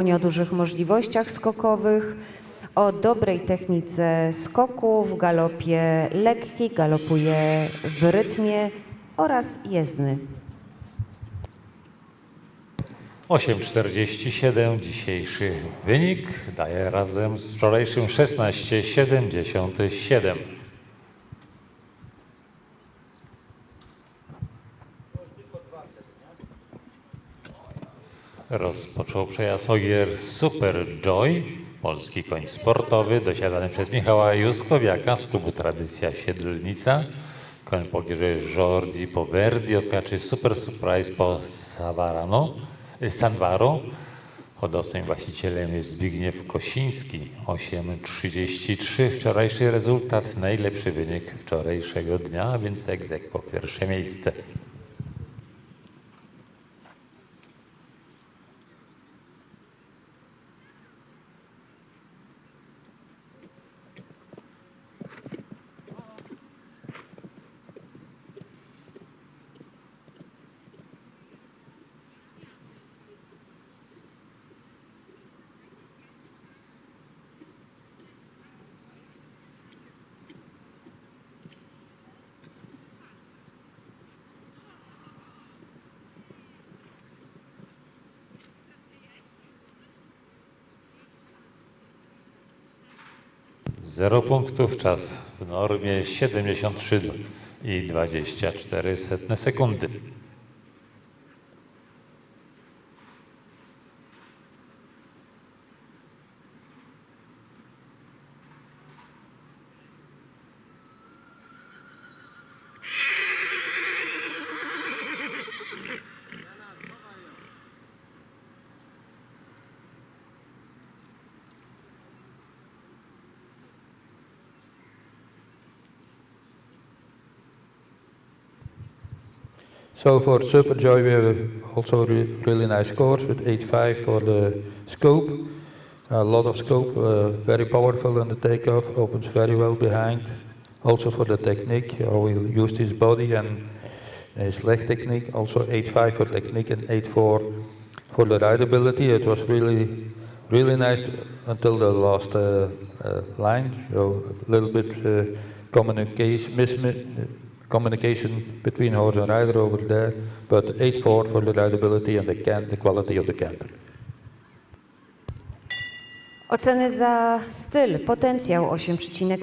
o dużych możliwościach skokowych, o dobrej technice skoku, w galopie lekki, galopuje w rytmie oraz jezdny. 8,47 dzisiejszy wynik daje razem z wczorajszym 16,77. Rozpoczął przejazd Ogier Super Joy, polski koń sportowy, dosiadany przez Michała Juskowiaka z klubu Tradycja Siedlnica. Koń po Jordi po Verdi, odkaczy Super Surprise po Savarano, Sanvaro. Hodowcą właścicielem jest Zbigniew Kosiński, 8,33. Wczorajszy rezultat, najlepszy wynik wczorajszego dnia, więc egzekwo pierwsze miejsce. Zero punktów, czas w normie 73 i 24 setne sekundy. So for Super Joy, we have also re- really nice scores with 8.5 for the scope. A lot of scope, uh, very powerful in the takeoff, opens very well behind. Also for the technique, how he used his body and his leg technique. Also 8.5 for technique and 8.4 for the rideability. It was really, really nice until the last uh, uh, line. So a little bit uh, communication, mismi- communication between horse and rider over there, but 8-4 for the rideability and the, can- the quality of the canter. Oceny za styl, potencjał 8,5.